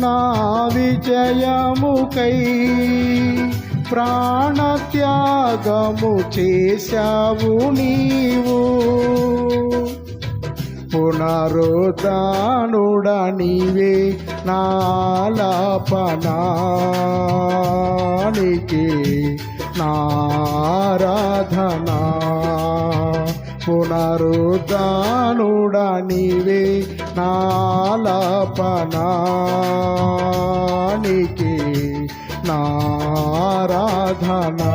నా విజయముకై ప్రాణత్యాగము చేశావు నీవు. పునరుద్ధానుడ నీవే నాలపనానికి నారాధనా పునరుద్ధానుడ నీవే నాలాపనానికి నారాధనా.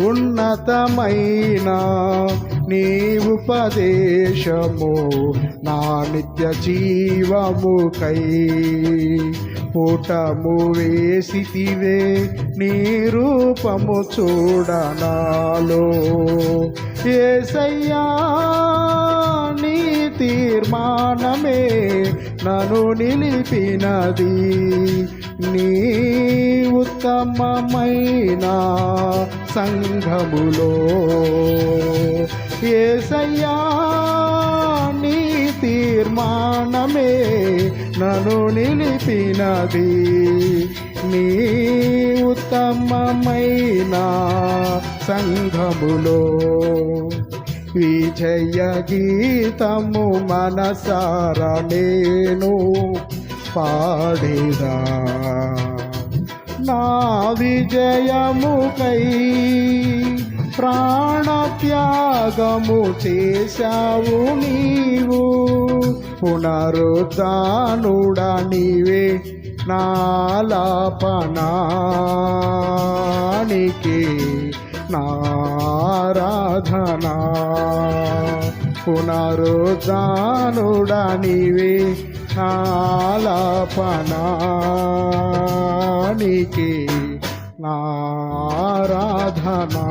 ఉన్నతమైన నీ ఉపదేశము నా నిత్య జీవముకై పూటము వేసితివే నీ రూపము చూడనాలో. ఏసయ్యా నీ తీర్మానమే నను నిలిపినది. నీ ఉత్తమమైన సంఘములో. ఏసయ్యా నీ తీర్మానమే నన్ను నిలిపినది. నీ ఉత్తమమైన సంఘములో. విజయ గీతము మనసార నేను పాడేదా? నా విజయముకై ప్రాణత్యాగము చేశావు నీవు. పునరుద్ధానుడా నీవే నాలాపనానికి నారాధనా పునరుద్ధానుడా నీవే నాలాపనానికి నారాధనా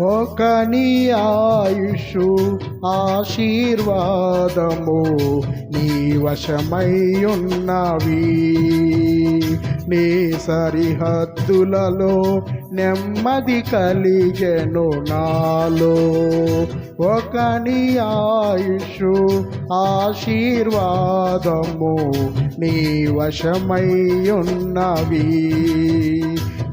ఒక నీ ఆయుషు ఆశీర్వాదము నీ వశమై నీ సరిహద్దులలో నెమ్మది కలిగెను నాలో. ఒక నీ ఆయుషు ఆశీర్వాదము నీ వశమై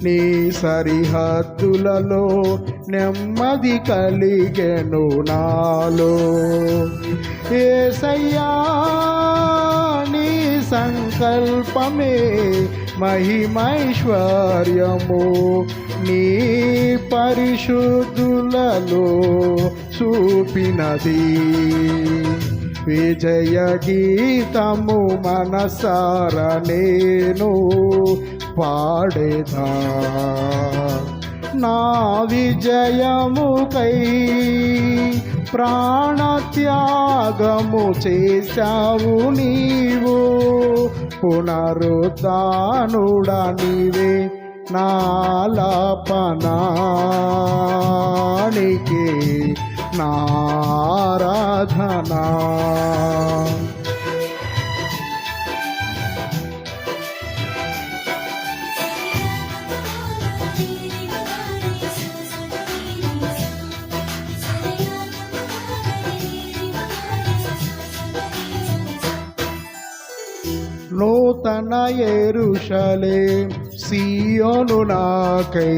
నీ సరిహద్దులలో నెమ్మది కలిగెను నాలో. ఏసయ్యా నీ సంకల్పమే మహిమైశ్వర్యము. నీ పరిశుద్ధులలో చూపినది. విజయ గీతము మనసార నేను పాడేదా. నా విజయముకై ప్రాణత్యాగము చేశావు నీవు. పునరుద్ధానుడా నీవే నాలాపనానికి నారాధనా. నూతన ఎరుషలే సీయోను నాకై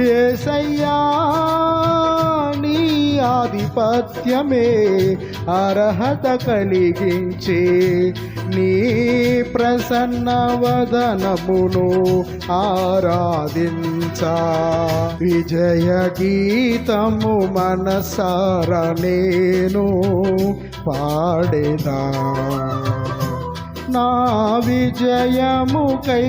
ఏసయ్యా నీ ఆధిపత్యమే అర్హత కలిగించే నీ ప్రసన్న వదనమును ఆరాధించా. విజయ గీతము మనసార నేను పాడేదా నా విజయముకై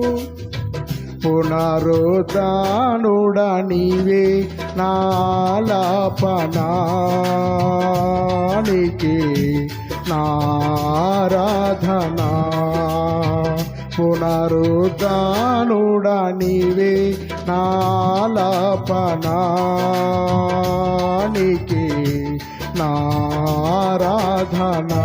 పునరుద్ధానుడా నీవే నాలాపనానికి నారాధనా. పునరుద్ధానుడా నీవే నాలాపనానికి నారాధనా.